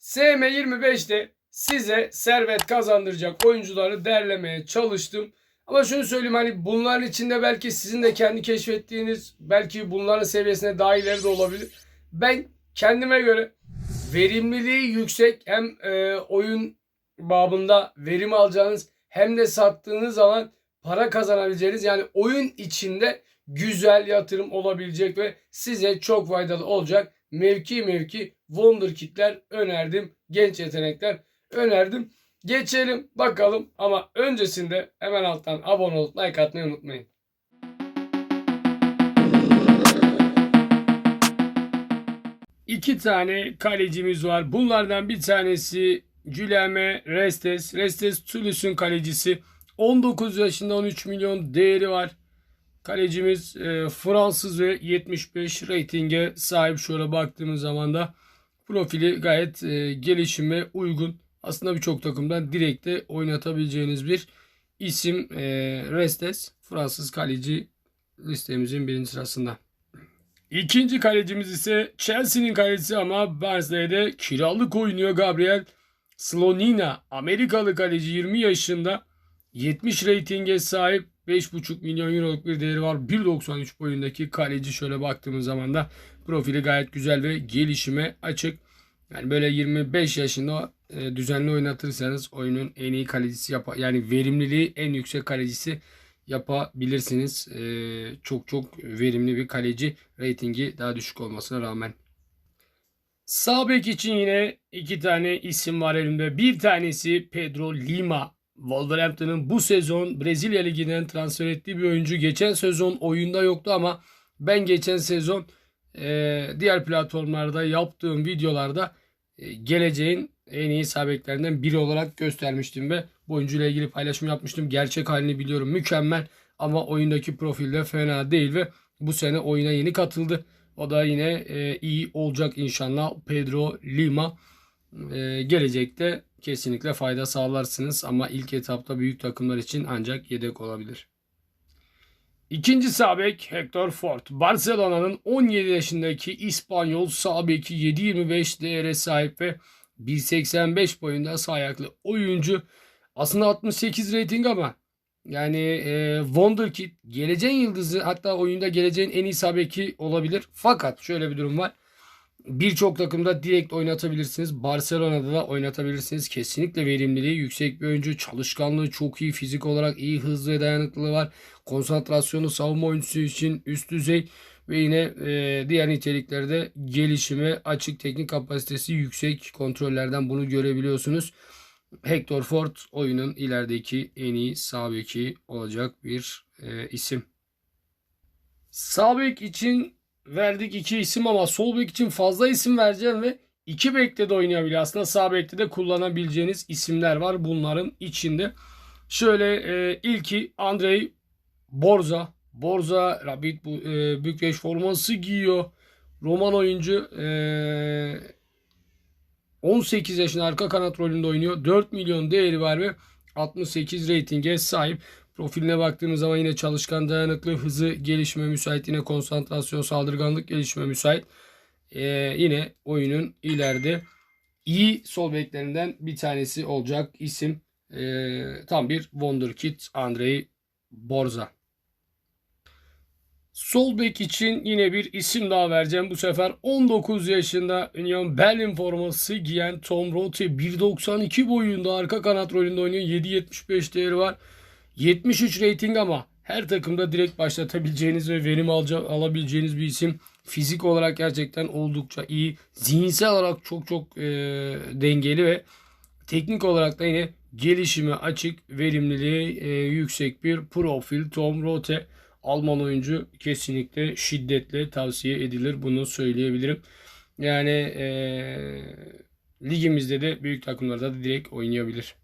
SM25'te size servet kazandıracak oyuncuları derlemeye çalıştım. Ama şunu söyleyeyim hani bunların içinde belki sizin de kendi keşfettiğiniz belki bunların seviyesine daha ileri de olabilir. Ben kendime göre verimliliği yüksek hem e, oyun babında verim alacağınız hem de sattığınız zaman para kazanabileceğiniz yani oyun içinde güzel yatırım olabilecek ve size çok faydalı olacak mevki mevki Wonderkid'ler önerdim. Genç yetenekler önerdim. Geçelim bakalım ama öncesinde hemen alttan abone olup like atmayı unutmayın. İki tane kalecimiz var. Bunlardan bir tanesi Güleme Restes. Restes Toulouse'un kalecisi. 19 yaşında 13 milyon değeri var. Kalecimiz e, Fransız ve 75 reytinge sahip. Şöyle baktığımız zaman da profili gayet e, gelişime uygun. Aslında birçok takımdan direkt de oynatabileceğiniz bir isim e, Restes. Fransız kaleci listemizin birinci sırasında. İkinci kalecimiz ise Chelsea'nin kalecisi ama Barnsley'de kiralık oynuyor Gabriel Slonina. Amerikalı kaleci 20 yaşında 70 reytinge sahip 5,5 milyon euroluk bir değeri var. 1.93 boyundaki kaleci şöyle baktığımız zaman da profili gayet güzel ve gelişime açık. Yani böyle 25 yaşında e, düzenli oynatırsanız oyunun en iyi kalecisi yap yani verimliliği en yüksek kalecisi yapabilirsiniz. E, çok çok verimli bir kaleci. Ratingi daha düşük olmasına rağmen. Sağ bek için yine iki tane isim var elimde. Bir tanesi Pedro Lima. Wolverhampton'ın bu sezon Brezilya Ligi'nden transfer ettiği bir oyuncu. Geçen sezon oyunda yoktu ama ben geçen sezon e, diğer platformlarda yaptığım videolarda e, geleceğin en iyi sağ beklerinden biri olarak göstermiştim ve bu oyuncuyla ilgili paylaşım yapmıştım. Gerçek halini biliyorum mükemmel ama oyundaki profilde fena değil ve bu sene oyuna yeni katıldı. O da yine e, iyi olacak inşallah. Pedro Lima e, gelecekte kesinlikle fayda sağlarsınız ama ilk etapta büyük takımlar için ancak yedek olabilir. İkinci sağ bek Hector Ford. Barcelona'nın 17 yaşındaki İspanyol sağ beki 7.25 değere sahip ve 1.85 boyunda sağ oyuncu. Aslında 68 rating ama yani e, Wonderkid geleceğin yıldızı hatta oyunda geleceğin en iyi sağ beki olabilir. Fakat şöyle bir durum var. Birçok takımda direkt oynatabilirsiniz. Barcelona'da da oynatabilirsiniz. Kesinlikle verimliliği yüksek bir oyuncu. Çalışkanlığı çok iyi. Fizik olarak iyi, hızlı ve dayanıklılığı var. Konsantrasyonu savunma oyuncusu için üst düzey. Ve yine e, diğer niteliklerde gelişime açık teknik kapasitesi yüksek kontrollerden bunu görebiliyorsunuz. Hector Ford oyunun ilerideki en iyi sağ olacak bir e, isim. Sağ için verdik iki isim ama sol bek için fazla isim vereceğim ve iki bekte de oynayabiliyor. Aslında sağ bekte de kullanabileceğiniz isimler var bunların içinde. Şöyle e, ilki Andrei Borza. Borza Rabit bu e, Bükreş forması giyiyor. Roman oyuncu e, 18 yaşında arka kanat rolünde oynuyor. 4 milyon değeri var ve 68 reytinge sahip. Profiline baktığımız zaman yine çalışkan, dayanıklı, hızı gelişime müsait. Yine konsantrasyon, saldırganlık gelişime müsait. Ee, yine oyunun ileride iyi sol beklerinden bir tanesi olacak isim. Ee, tam bir wonderkid Andrei Borza. Sol bek için yine bir isim daha vereceğim. Bu sefer 19 yaşında Union Berlin forması giyen Tom Rote 1.92 boyunda arka kanat rolünde oynuyor. 7.75 değeri var. 73 rating ama her takımda direkt başlatabileceğiniz ve verim alabileceğiniz bir isim. Fizik olarak gerçekten oldukça iyi. Zihinsel olarak çok çok e, dengeli ve teknik olarak da yine gelişime açık, verimliliği e, yüksek bir profil Tom Rote. Alman oyuncu kesinlikle şiddetle tavsiye edilir. Bunu söyleyebilirim. Yani e, ligimizde de büyük takımlarda da direkt oynayabilir.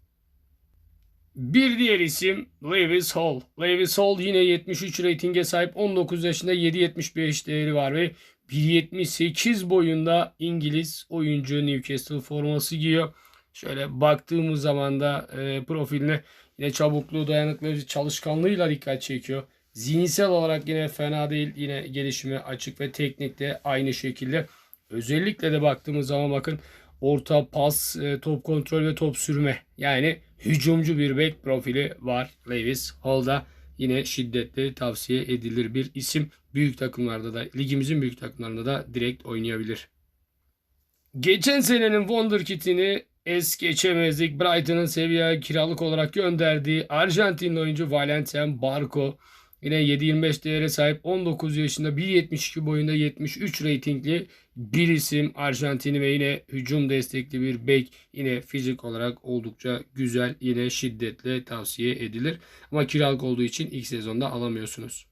Bir diğer isim Lewis Hall. Lewis Hall yine 73 reytinge sahip 19 yaşında 7.75 değeri var ve 1.78 boyunda İngiliz oyuncu Newcastle forması giyiyor. Şöyle baktığımız zaman da e, profiline yine çabukluğu, dayanıklı, çalışkanlığıyla dikkat çekiyor. Zihinsel olarak yine fena değil. Yine gelişime açık ve teknikte aynı şekilde. Özellikle de baktığımız zaman bakın orta pas, e, top kontrol ve top sürme. Yani hücumcu bir bek profili var Lewis Hall'da. Yine şiddetli tavsiye edilir bir isim. Büyük takımlarda da ligimizin büyük takımlarında da direkt oynayabilir. Geçen senenin Wonderkid'ini es geçemezdik. Brighton'ın seviye kiralık olarak gönderdiği Arjantinli oyuncu Valentin Barco. Yine 7.25 değere sahip 19 yaşında 1.72 boyunda 73 reytingli bir isim Arjantin'i ve yine hücum destekli bir bek. Yine fizik olarak oldukça güzel yine şiddetle tavsiye edilir. Ama kiralık olduğu için ilk sezonda alamıyorsunuz.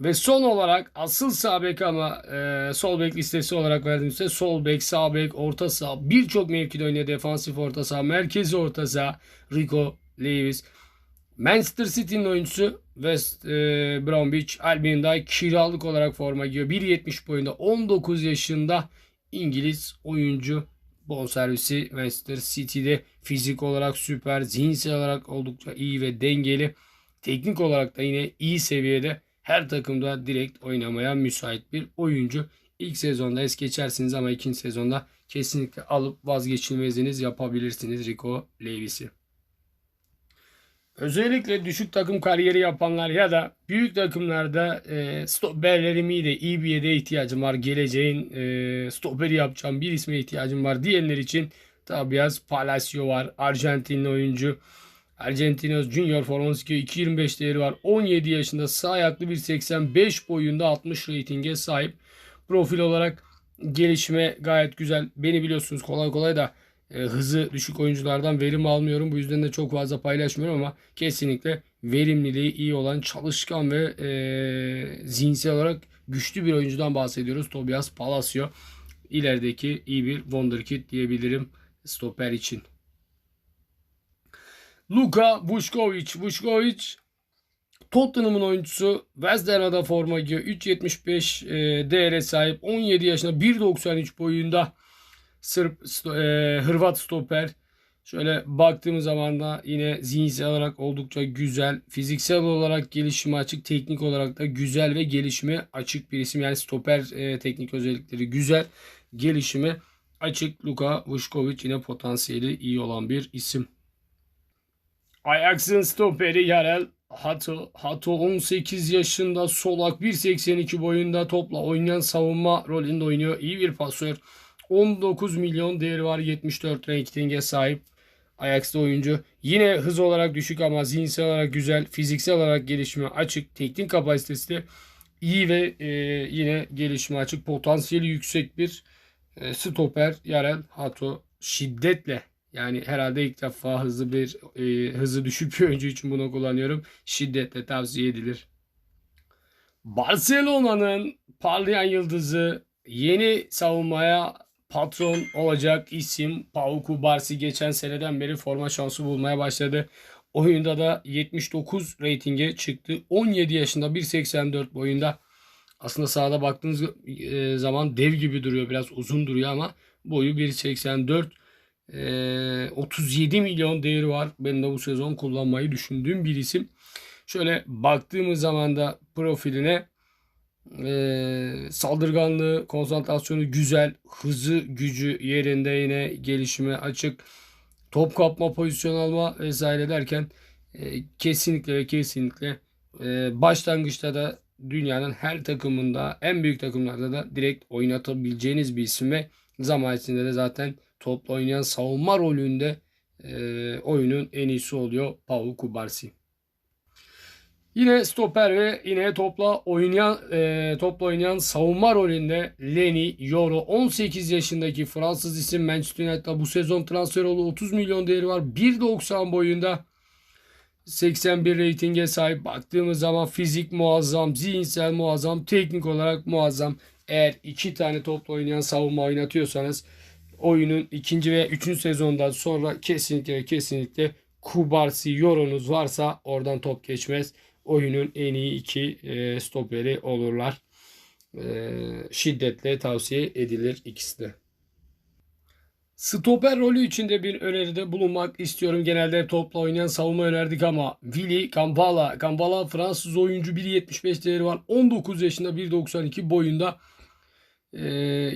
Ve son olarak asıl sağ bek ama e, sol bek listesi olarak verdiğimizde sol bek, sağ bek, orta saha birçok mevkide oynuyor. Defansif orta saha, merkezi orta saha, Rico Lewis. Manchester City'nin oyuncusu West e, Bromwich Albion'da kiralık olarak forma giyiyor. 1.70 boyunda 19 yaşında İngiliz oyuncu bonservisi Manchester City'de fizik olarak süper, zihinsel olarak oldukça iyi ve dengeli. Teknik olarak da yine iyi seviyede her takımda direkt oynamaya müsait bir oyuncu. İlk sezonda es geçersiniz ama ikinci sezonda kesinlikle alıp vazgeçilmeziniz yapabilirsiniz Rico Lewis'i. Özellikle düşük takım kariyeri yapanlar ya da büyük takımlarda e, stoperlerim iyi de iyi bir yere ihtiyacım var. Geleceğin e, stoperi yapacağım bir isme ihtiyacım var diyenler için Tabias Palacio var. Arjantinli oyuncu. Argentinos Junior forması 2.25 değeri var. 17 yaşında sağ ayaklı 1.85 boyunda 60 reytinge sahip. Profil olarak gelişme gayet güzel. Beni biliyorsunuz kolay kolay da e, hızı düşük oyunculardan verim almıyorum. Bu yüzden de çok fazla paylaşmıyorum ama kesinlikle verimliliği iyi olan çalışkan ve e, zihinsel olarak güçlü bir oyuncudan bahsediyoruz. Tobias Palacio ilerideki iyi bir wonderkid diyebilirim stoper için. Luka Vuskovic. Vuskovic Tottenham'ın oyuncusu West forma giyiyor. 3.75 e, değere sahip. 17 yaşında 1.93 boyunda Sırp e, Hırvat stoper. Şöyle baktığımız zaman da yine zihinsel olarak oldukça güzel, fiziksel olarak gelişime açık, teknik olarak da güzel ve gelişime açık bir isim. Yani stoper e, teknik özellikleri güzel, gelişime açık. Luka Vuskovic yine potansiyeli iyi olan bir isim. Ajax'ın stoperi Yarel Hato. Hato 18 yaşında solak 1.82 boyunda topla oynayan savunma rolünde oynuyor. İyi bir pasör. 19 milyon değeri var. 74 ratinge sahip. Ajax'ta oyuncu. Yine hız olarak düşük ama zihinsel olarak güzel. Fiziksel olarak gelişime açık. Teknik kapasitesi de iyi ve e, yine gelişime açık. Potansiyeli yüksek bir e, stoper Yarel Hato şiddetle yani herhalde ilk defa hızlı bir e, hızı düşük bir oyuncu için bunu kullanıyorum. Şiddetle tavsiye edilir. Barcelona'nın parlayan yıldızı yeni savunmaya patron olacak isim Pau Kubarsi geçen seneden beri forma şansı bulmaya başladı. Oyunda da 79 reytinge çıktı. 17 yaşında 1.84 boyunda. Aslında sahada baktığınız e, zaman dev gibi duruyor. Biraz uzun duruyor ama boyu 1.84 e, 37 milyon değeri var. Ben de bu sezon kullanmayı düşündüğüm bir isim. Şöyle baktığımız zaman da profiline e, saldırganlığı, konsantrasyonu güzel, hızı, gücü yerinde yine gelişime açık. Top kapma, pozisyon alma vesaire derken e, kesinlikle ve kesinlikle e, başlangıçta da dünyanın her takımında, en büyük takımlarda da direkt oynatabileceğiniz bir isim ve zaman içinde de zaten topla oynayan savunma rolünde e, oyunun en iyisi oluyor Pau Kubarsi. Yine stoper ve yine topla oynayan e, topla oynayan savunma rolünde Leni Yoro 18 yaşındaki Fransız isim Manchester United'da bu sezon transfer oldu 30 milyon değeri var 1.90 boyunda 81 reytinge sahip baktığımız zaman fizik muazzam, zihinsel muazzam, teknik olarak muazzam. Eğer iki tane topla oynayan savunma oynatıyorsanız oyunun ikinci ve üçüncü sezondan sonra kesinlikle kesinlikle Kubarsi Yoronuz varsa oradan top geçmez. Oyunun en iyi iki e, stoperi olurlar. E, şiddetle tavsiye edilir ikisi de. Stoper rolü içinde bir öneride bulunmak istiyorum. Genelde topla oynayan savunma önerdik ama Willy Kampala. Kampala Fransız oyuncu 1.75 değeri var. 19 yaşında 1.92 boyunda Ee,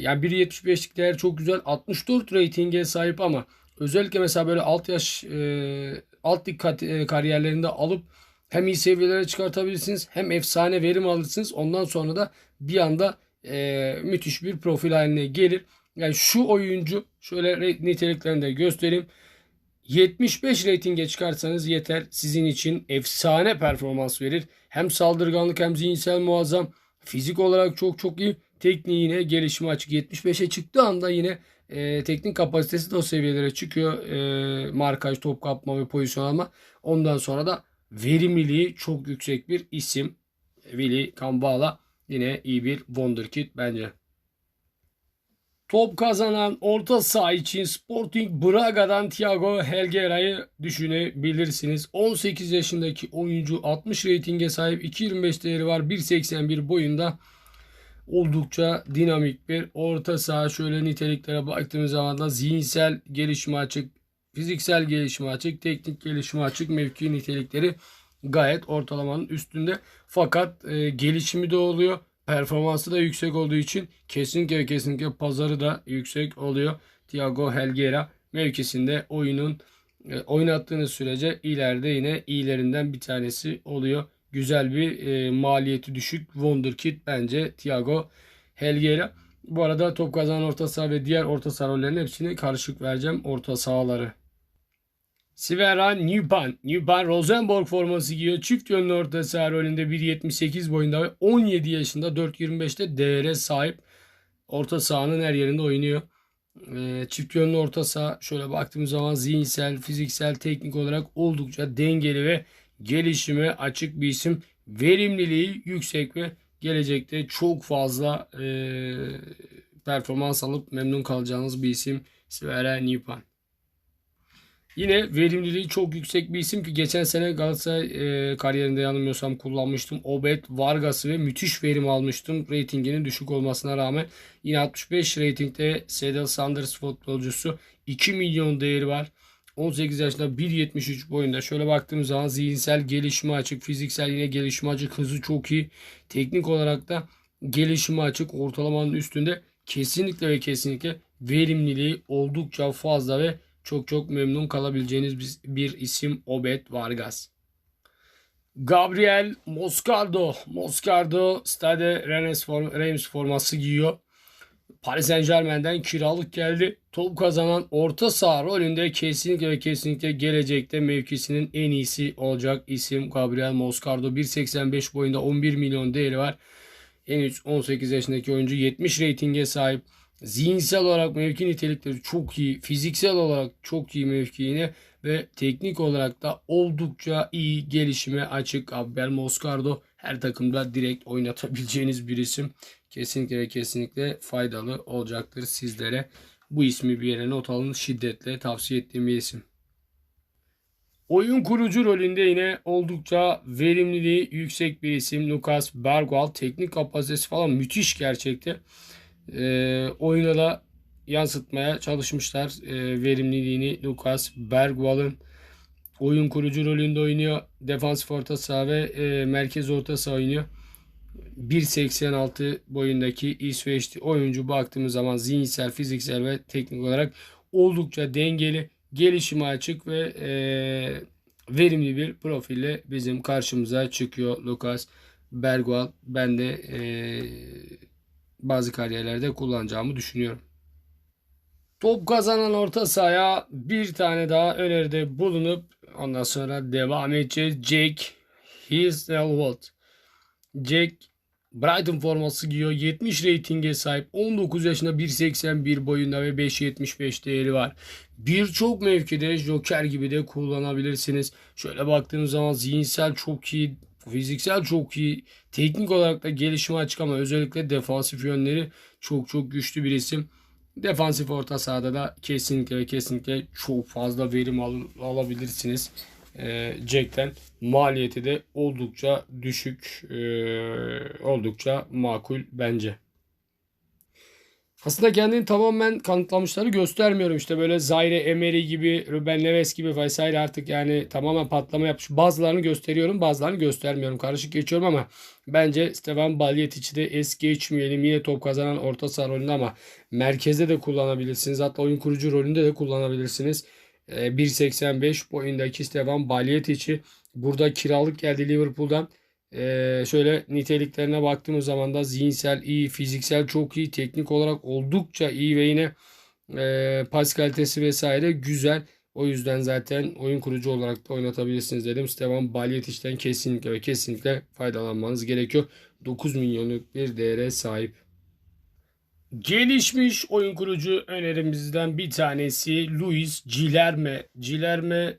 yani 1.75'lik değer çok güzel. 64 reytinge sahip ama özellikle mesela böyle alt yaş e, alt lig kat- e, kariyerlerinde alıp hem iyi seviyelere çıkartabilirsiniz hem efsane verim alırsınız. Ondan sonra da bir anda e, müthiş bir profil haline gelir. Yani şu oyuncu şöyle niteliklerini de göstereyim. 75 reytinge çıkarsanız yeter. Sizin için efsane performans verir. Hem saldırganlık hem zihinsel muazzam. Fizik olarak çok çok iyi. Tekniği yine gelişime açık. 75'e çıktığı anda yine e, teknik kapasitesi de o seviyelere çıkıyor. E, markaj, top kapma ve pozisyon alma. Ondan sonra da verimliliği çok yüksek bir isim. Willy Kambala yine iyi bir wonderkid bence. Top kazanan orta saha için Sporting Braga'dan Thiago Helguera'yı düşünebilirsiniz. 18 yaşındaki oyuncu 60 reytinge sahip 2.25 değeri var. 1.81 boyunda oldukça dinamik bir orta saha. Şöyle niteliklere baktığımız zaman da zihinsel gelişime açık, fiziksel gelişime açık, teknik gelişime açık mevki nitelikleri gayet ortalamanın üstünde. Fakat e, gelişimi de oluyor. Performansı da yüksek olduğu için kesinlikle kesinlikle pazarı da yüksek oluyor. Thiago Helguera mevkisinde oyunun e, oynattığınız sürece ileride yine iyilerinden bir tanesi oluyor. Güzel bir e, maliyeti düşük wonderkid bence Thiago Helguera. Bu arada top kazanan orta saha ve diğer orta saha rollerinin hepsini karışık vereceğim orta sahaları. Sivera Newpan. Newpan Rosenborg forması giyiyor. Çift yönlü orta saha rolünde 1.78 boyunda ve 17 yaşında 4.25'te değere sahip. Orta sahanın her yerinde oynuyor. Ee, çift yönlü orta saha şöyle baktığımız zaman zihinsel, fiziksel, teknik olarak oldukça dengeli ve gelişime açık bir isim. Verimliliği yüksek ve gelecekte çok fazla e, performans alıp memnun kalacağınız bir isim Sivera Newpan. Yine verimliliği çok yüksek bir isim ki geçen sene Galatasaray e, kariyerinde yanılmıyorsam kullanmıştım. Obet Vargas'ı ve müthiş verim almıştım. Ratinginin düşük olmasına rağmen. Yine 65 ratingde Seattle Sanders futbolcusu 2 milyon değeri var. 18 yaşında 1.73 boyunda. Şöyle baktığımız zaman zihinsel gelişime açık, fiziksel yine gelişime açık, hızı çok iyi. Teknik olarak da gelişime açık, ortalamanın üstünde. Kesinlikle ve kesinlikle verimliliği oldukça fazla ve çok çok memnun kalabileceğiniz bir isim Obed Vargas. Gabriel Moscardo. Moscardo Stade Rennes form Reims forması giyiyor. Paris Saint Germain'den kiralık geldi. Top kazanan orta saha rolünde kesinlikle ve kesinlikle gelecekte mevkisinin en iyisi olacak isim Gabriel Moscardo. 1.85 boyunda 11 milyon değeri var. Henüz 18 yaşındaki oyuncu 70 reytinge sahip. Zihinsel olarak mevki nitelikleri çok iyi. Fiziksel olarak çok iyi mevkiine ve teknik olarak da oldukça iyi gelişime açık. Abel Moscardo her takımda direkt oynatabileceğiniz bir isim. Kesinlikle ve kesinlikle faydalı olacaktır sizlere. Bu ismi bir yere not alın. Şiddetle tavsiye ettiğim bir isim. Oyun kurucu rolünde yine oldukça verimliliği yüksek bir isim. Lucas Bergwall. Teknik kapasitesi falan müthiş gerçekte e, oyuna da yansıtmaya çalışmışlar e, verimliliğini Lucas Bergwall'ın oyun kurucu rolünde oynuyor. Defansif orta saha ve e, merkez orta saha oynuyor. 1.86 boyundaki İsveçli oyuncu baktığımız zaman zihinsel, fiziksel ve teknik olarak oldukça dengeli, gelişime açık ve e, verimli bir profille bizim karşımıza çıkıyor Lucas Bergwall. Ben de e, bazı kariyerlerde kullanacağımı düşünüyorum. Top kazanan orta sahaya bir tane daha öneride bulunup ondan sonra devam edeceğiz. Jake Hisselwold. Jack Brighton forması giyiyor. 70 reytinge sahip. 19 yaşında 1.81 boyunda ve 5.75 değeri var. Birçok mevkide joker gibi de kullanabilirsiniz. Şöyle baktığınız zaman zihinsel çok iyi, Fiziksel çok iyi. Teknik olarak da gelişime açık ama özellikle defansif yönleri çok çok güçlü bir isim. Defansif orta sahada da kesinlikle ve kesinlikle çok fazla verim al alabilirsiniz. E, Jack'ten maliyeti de oldukça düşük, e, oldukça makul bence. Aslında kendini tamamen kanıtlamışları göstermiyorum. İşte böyle Zaire Emery gibi, Ruben Neves gibi vesaire artık yani tamamen patlama yapmış. Bazılarını gösteriyorum, bazılarını göstermiyorum. Karışık geçiyorum ama bence Stefan Balyetic'i de es geçmeyelim. Yine top kazanan orta saha rolünde ama merkezde de kullanabilirsiniz. Hatta oyun kurucu rolünde de kullanabilirsiniz. 1.85 boyundaki Stefan Balyetic'i burada kiralık geldi Liverpool'dan. Ee, şöyle niteliklerine baktığımız zaman da zihinsel iyi, fiziksel çok iyi, teknik olarak oldukça iyi ve yine e, pas kalitesi vesaire güzel. O yüzden zaten oyun kurucu olarak da oynatabilirsiniz dedim. Stevan Balyetic'ten kesinlikle ve kesinlikle faydalanmanız gerekiyor. 9 milyonluk bir değere sahip. Gelişmiş oyun kurucu önerimizden bir tanesi Luis Cilerme. Cilerme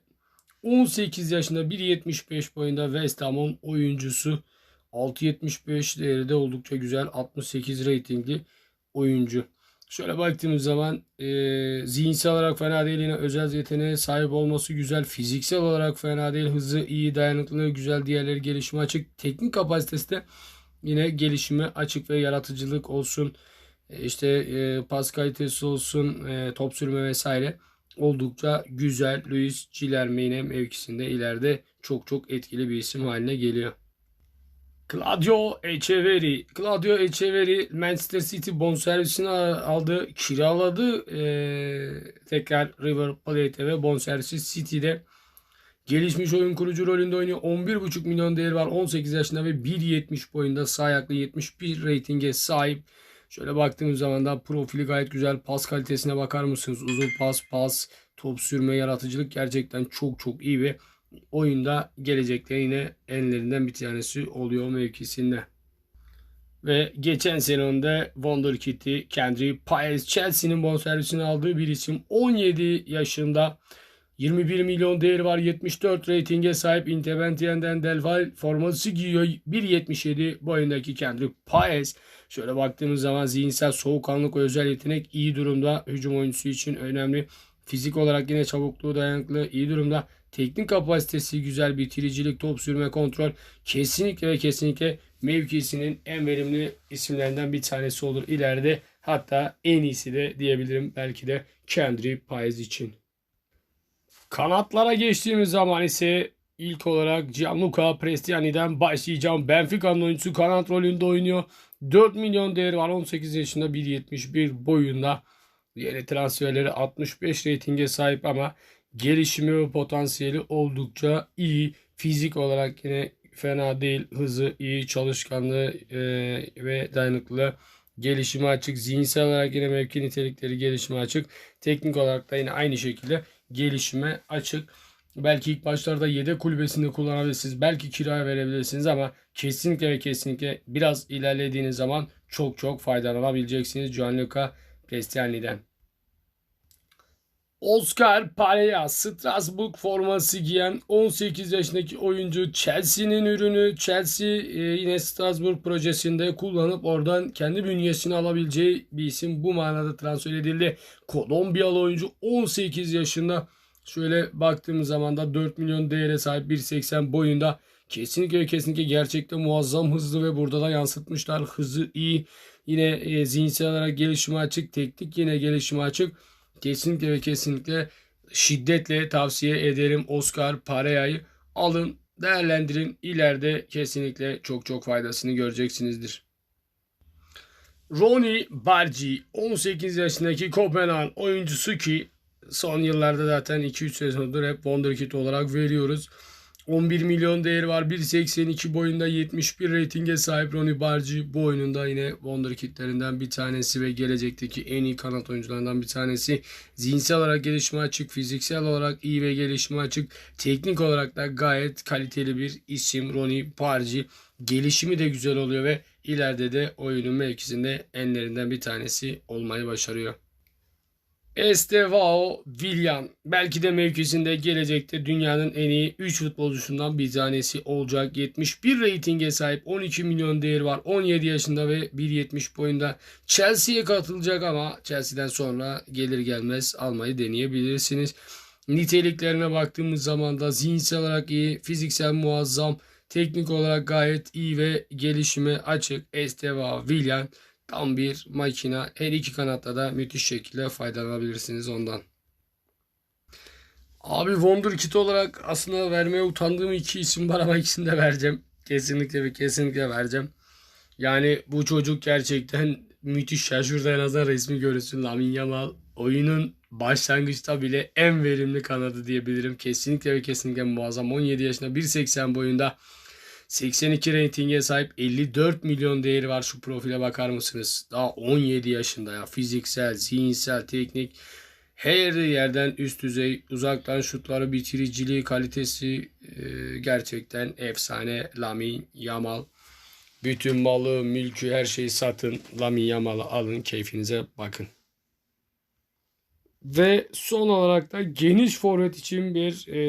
18 yaşında 1.75 boyunda West Ham'ın oyuncusu. 6.75 değeri de oldukça güzel. 68 reytingli oyuncu. Şöyle baktığımız zaman e, zihinsel olarak fena değil yine özel yeteneğe sahip olması güzel. Fiziksel olarak fena değil. Hızı iyi, dayanıklılığı güzel. Diğerleri gelişime açık. Teknik kapasitesi de yine gelişime açık ve yaratıcılık olsun. E, işte e, pas kalitesi olsun, e, top sürme vesaire oldukça güzel. Luis Cilermeyne mevkisinde ileride çok çok etkili bir isim haline geliyor. Claudio Echeverri. Claudio Echeverri Manchester City bonservisini aldı, kiraladı. Ee, tekrar River Plate ve bonservisi City'de gelişmiş oyun kurucu rolünde oynuyor. 11,5 milyon değeri var. 18 yaşında ve 1.70 boyunda sağ ayaklı 71 reytinge sahip. Şöyle baktığımız zaman da profili gayet güzel. Pas kalitesine bakar mısınız? Uzun pas, pas, top sürme, yaratıcılık gerçekten çok çok iyi ve oyunda gelecekte yine enlerinden bir tanesi oluyor mevkisinde. Ve geçen sezonda Wonderkid'i Kendry Paez Chelsea'nin bonservisini aldığı bir isim. 17 yaşında 21 milyon değeri var. 74 reytinge sahip Independiente'den Delval forması giyiyor. 1.77 boyundaki Kendrick Paez. Şöyle baktığımız zaman zihinsel soğukkanlık özel yetenek iyi durumda. Hücum oyuncusu için önemli. Fizik olarak yine çabukluğu dayanıklı iyi durumda. Teknik kapasitesi güzel bitiricilik, top sürme kontrol kesinlikle ve kesinlikle mevkisinin en verimli isimlerinden bir tanesi olur ileride. Hatta en iyisi de diyebilirim belki de Kendry Paez için. Kanatlara geçtiğimiz zaman ise ilk olarak Gianluca Prestiani'den başlayacağım. Benfica'nın oyuncusu kanat rolünde oynuyor. 4 milyon değeri var. 18 yaşında 1.71 boyunda. Yeni transferleri 65 reytinge sahip ama gelişimi ve potansiyeli oldukça iyi. Fizik olarak yine fena değil. Hızı iyi, çalışkanlığı e, ve dayanıklılığı gelişime açık. Zihinsel olarak yine mevki nitelikleri gelişime açık. Teknik olarak da yine aynı şekilde gelişime açık. Belki ilk başlarda yedek kulübesinde kullanabilirsiniz. Belki kiraya verebilirsiniz ama kesinlikle ve kesinlikle biraz ilerlediğiniz zaman çok çok faydalanabileceksiniz Gianluca Prestiani'den. Oscar Pareja Strasbourg forması giyen 18 yaşındaki oyuncu Chelsea'nin ürünü. Chelsea e, yine Strasbourg projesinde kullanıp oradan kendi bünyesini alabileceği bir isim bu manada transfer edildi. Kolombiyalı oyuncu 18 yaşında. Şöyle baktığımız zaman da 4 milyon değere sahip 1.80 boyunda. Kesinlikle kesinlikle gerçekten muazzam hızlı ve burada da yansıtmışlar. Hızı iyi. Yine e, zihinsel olarak gelişime açık. Teknik yine gelişime açık. Kesinlikle ve kesinlikle şiddetle tavsiye ederim Oscar Pareya'yı alın değerlendirin ileride kesinlikle çok çok faydasını göreceksinizdir. Ronnie Bargi 18 yaşındaki Kopenhag oyuncusu ki son yıllarda zaten 2-3 sezondur hep Wonderkid olarak veriyoruz. 11 milyon değeri var. 1.82 boyunda 71 reytinge sahip Ronnie Barci bu oyununda yine Wonderkid'lerinden bir tanesi ve gelecekteki en iyi kanat oyuncularından bir tanesi. Zihinsel olarak gelişme açık, fiziksel olarak iyi ve gelişme açık. Teknik olarak da gayet kaliteli bir isim Ronnie Barci. Gelişimi de güzel oluyor ve ileride de oyunun mevkisinde enlerinden bir tanesi olmayı başarıyor. Estevao Villan belki de mevkisinde gelecekte dünyanın en iyi 3 futbolcusundan bir tanesi olacak. 71 reytinge sahip 12 milyon değeri var. 17 yaşında ve 1.70 boyunda Chelsea'ye katılacak ama Chelsea'den sonra gelir gelmez almayı deneyebilirsiniz. Niteliklerine baktığımız zaman da zihinsel olarak iyi, fiziksel muazzam, teknik olarak gayet iyi ve gelişime açık Estevao Villan Tam bir makina. Her iki kanatta da müthiş şekilde faydalanabilirsiniz ondan. Abi Wonderkid olarak aslında vermeye utandığım iki isim var ama ikisini de vereceğim. Kesinlikle ve kesinlikle vereceğim. Yani bu çocuk gerçekten müthiş ya. Şurada en azından resmi görünsün. Lamin Yamal oyunun başlangıçta bile en verimli kanadı diyebilirim. Kesinlikle ve kesinlikle muazzam. 17 yaşında 1.80 boyunda 82 reytinge sahip 54 milyon değeri var şu profile bakar mısınız? Daha 17 yaşında ya fiziksel, zihinsel, teknik her yerden üst düzey uzaktan şutları bitiriciliği kalitesi e, gerçekten efsane Lamin Yamal. Bütün malı, mülkü her şeyi satın. Lamin Yamal'ı alın keyfinize bakın. Ve son olarak da geniş forvet için bir e,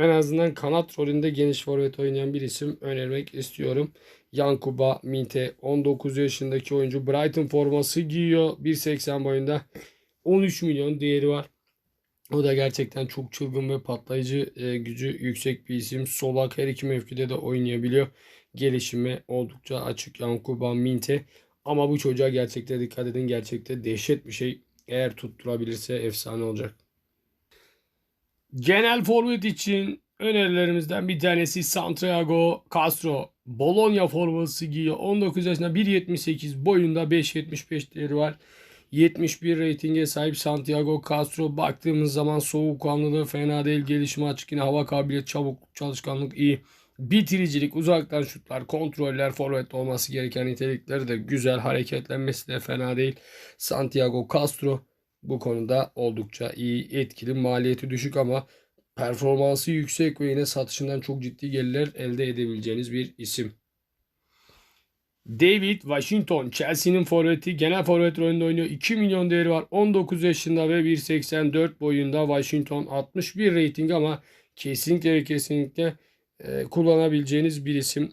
en azından kanat rolünde geniş forvet oynayan bir isim önermek istiyorum. Yankuba Minte 19 yaşındaki oyuncu Brighton forması giyiyor. 1.80 boyunda 13 milyon değeri var. O da gerçekten çok çılgın ve patlayıcı e, gücü yüksek bir isim. Solak her iki mevkide de oynayabiliyor. Gelişime oldukça açık Yankuba Minte. Ama bu çocuğa gerçekte dikkat edin. Gerçekte dehşet bir şey. Eğer tutturabilirse efsane olacak. Genel forvet için önerilerimizden bir tanesi Santiago Castro. Bologna forması giyiyor. 19 yaşında 1.78 boyunda 5.75 değeri var. 71 reytinge sahip Santiago Castro baktığımız zaman soğukkanlılığı fena değil. Gelişimi açık yine hava kabiliyet, çabuk, çalışkanlık iyi. Bitiricilik, uzaktan şutlar, kontroller, forvet olması gereken nitelikleri de güzel. Hareketlenmesi de fena değil. Santiago Castro bu konuda oldukça iyi, etkili. Maliyeti düşük ama performansı yüksek ve yine satışından çok ciddi gelirler elde edebileceğiniz bir isim. David Washington Chelsea'nin forveti genel forvet rolünde oynuyor. 2 milyon değeri var. 19 yaşında ve 1.84 boyunda Washington 61 reyting ama kesinlikle ve kesinlikle e, kullanabileceğiniz bir isim.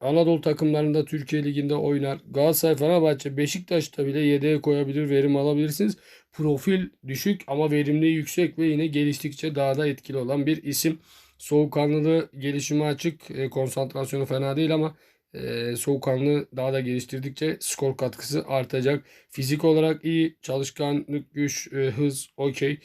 Anadolu takımlarında Türkiye Ligi'nde oynar. Galatasaray, Fenerbahçe, Beşiktaş'ta bile yedeğe koyabilir, verim alabilirsiniz. Profil düşük ama verimli yüksek ve yine geliştikçe daha da etkili olan bir isim. Soğukkanlılığı gelişimi açık, e, konsantrasyonu fena değil ama e, soğukkanlı daha da geliştirdikçe skor katkısı artacak. Fizik olarak iyi, çalışkanlık, güç, e, hız okey.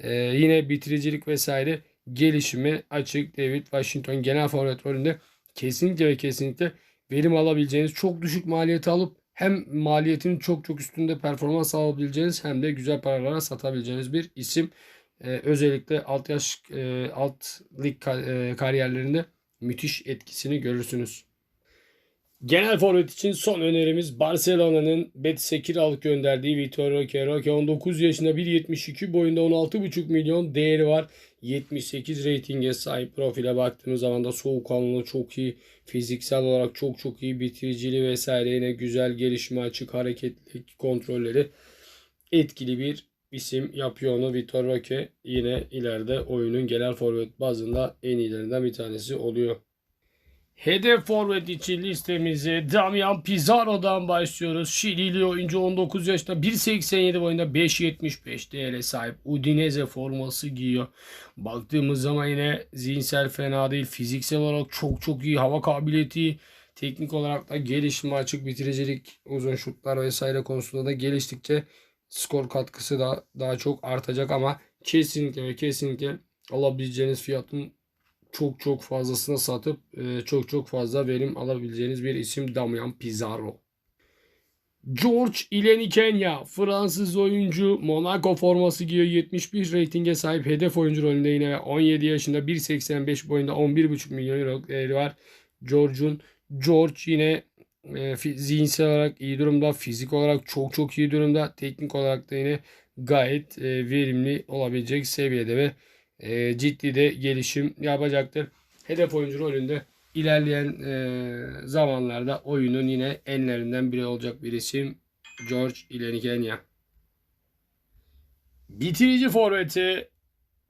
E, yine bitiricilik vesaire gelişimi açık. David Washington genel forvet rolünde kesinlikle ve kesinlikle verim alabileceğiniz çok düşük maliyeti alıp hem maliyetin çok çok üstünde performans alabileceğiniz hem de güzel paralara satabileceğiniz bir isim. Ee, özellikle alt yaş e, alt lig e, kariyerlerinde müthiş etkisini görürsünüz. Genel forvet için son önerimiz Barcelona'nın Betis'e kiralık gönderdiği Vitor Roque. Roque 19 yaşında 1.72 boyunda 16.5 milyon değeri var. 78 reytinge sahip profile baktığımız zaman da soğukkanlılığı çok iyi. Fiziksel olarak çok çok iyi bitiriciliği vesaire yine güzel gelişme açık hareketlilik kontrolleri etkili bir isim yapıyor onu Vitor Roque. Yine ileride oyunun genel forvet bazında en iyilerinden bir tanesi oluyor. Hedef forvet için listemize Damian Pizarro'dan başlıyoruz. Şilili oyuncu 19 yaşında 1.87 boyunda 5.75 değere sahip. Udinese forması giyiyor. Baktığımız zaman yine zihinsel fena değil. Fiziksel olarak çok çok iyi. Hava kabiliyeti teknik olarak da gelişme açık bitiricilik uzun şutlar vesaire konusunda da geliştikçe skor katkısı da daha çok artacak ama kesinlikle ve kesinlikle alabileceğiniz fiyatın çok çok fazlasına satıp e, çok çok fazla verim alabileceğiniz bir isim Damian Pizarro. George Ilenikenya Fransız oyuncu Monaco forması giyiyor 71 reytinge sahip hedef oyuncu rolünde yine 17 yaşında 1.85 boyunda 11.5 milyon euro değeri var. George'un George yine e, zihinsel olarak iyi durumda, fizik olarak çok çok iyi durumda, teknik olarak da yine gayet e, verimli olabilecek seviyede ve e, ciddi de gelişim yapacaktır. Hedef oyuncu rolünde ilerleyen e, zamanlarda oyunun yine enlerinden biri olacak bir isim George Ilenikenya. Bitirici forveti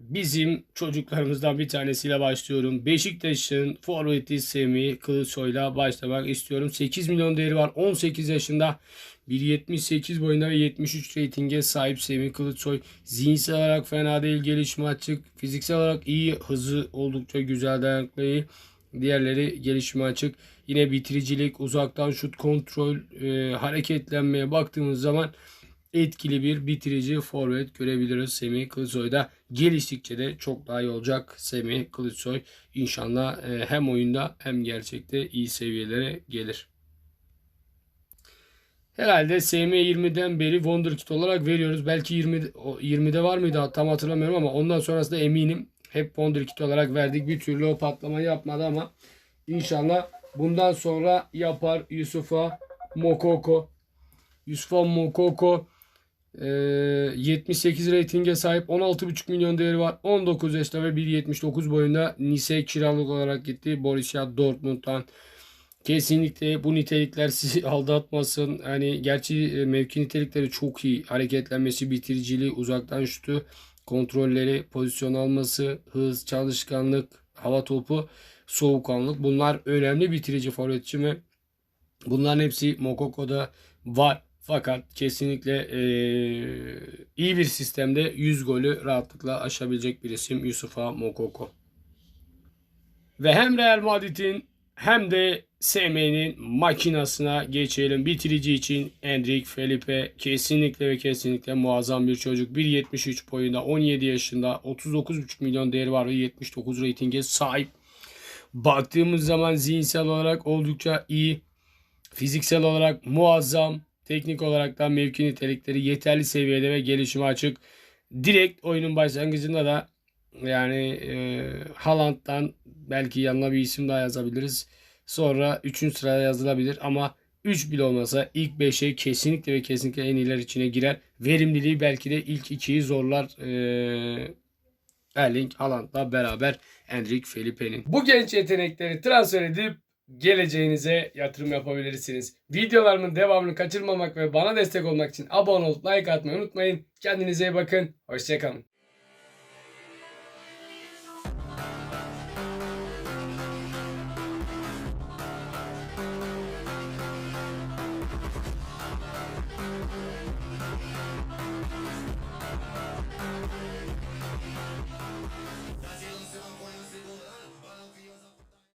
bizim çocuklarımızdan bir tanesiyle başlıyorum. Beşiktaş'ın forveti Semih Kılıçsoy'la başlamak istiyorum. 8 milyon değeri var. 18 yaşında 1.78 boyunda ve 73 reytinge sahip Semih Kılıçsoy. Zihinsel olarak fena değil. Gelişme açık. Fiziksel olarak iyi. Hızı oldukça güzel dayanıklı. Diğerleri gelişime açık. Yine bitiricilik, uzaktan şut kontrol, e, hareketlenmeye baktığımız zaman etkili bir bitirici forvet görebiliriz Semih Kılıçsoy'da. Geliştikçe de çok daha iyi olacak Semih Kılıçsoy. İnşallah e, hem oyunda hem gerçekte iyi seviyelere gelir. Herhalde SM20'den beri Wonderkid olarak veriyoruz. Belki 20 o 20'de var mıydı tam hatırlamıyorum ama ondan sonrasında eminim hep Wonderkid olarak verdik. Bir türlü o patlama yapmadı ama inşallah bundan sonra yapar Yusuf'a Mokoko. Yusuf'a Mokoko e, 78 reytinge sahip 16,5 milyon değeri var. 19 yaşta ve 1.79 boyunda Nice kiralık olarak gitti. Borussia Dortmund'dan. Kesinlikle bu nitelikler sizi aldatmasın. Hani gerçi e, mevki nitelikleri çok iyi. Hareketlenmesi, bitiriciliği, uzaktan şutu, kontrolleri, pozisyon alması, hız, çalışkanlık, hava topu, soğukkanlık. Bunlar önemli bitirici forvet için ve bunların hepsi Mokoko'da var. Fakat kesinlikle eee, iyi bir sistemde 100 golü rahatlıkla aşabilecek bir isim Yusufa Mokoko. Ve hem Real Madrid'in hem de SM'nin makinasına geçelim. Bitirici için Endrik Felipe kesinlikle ve kesinlikle muazzam bir çocuk. 1.73 boyunda 17 yaşında 39.5 milyon değeri var ve 79 reytinge sahip. Baktığımız zaman zihinsel olarak oldukça iyi. Fiziksel olarak muazzam. Teknik olarak da mevki nitelikleri yeterli seviyede ve gelişime açık. Direkt oyunun başlangıcında da yani e, Haaland'dan belki yanına bir isim daha yazabiliriz. Sonra 3. sıraya yazılabilir ama 3 bile olmasa ilk 5'e kesinlikle ve kesinlikle en iyiler içine girer. Verimliliği belki de ilk 2'yi zorlar. E, Erling Haaland'la beraber Endrik Felipe'nin. Bu genç yetenekleri transfer edip geleceğinize yatırım yapabilirsiniz. Videolarımın devamını kaçırmamak ve bana destek olmak için abone olup like atmayı unutmayın. Kendinize iyi bakın. Hoşçakalın.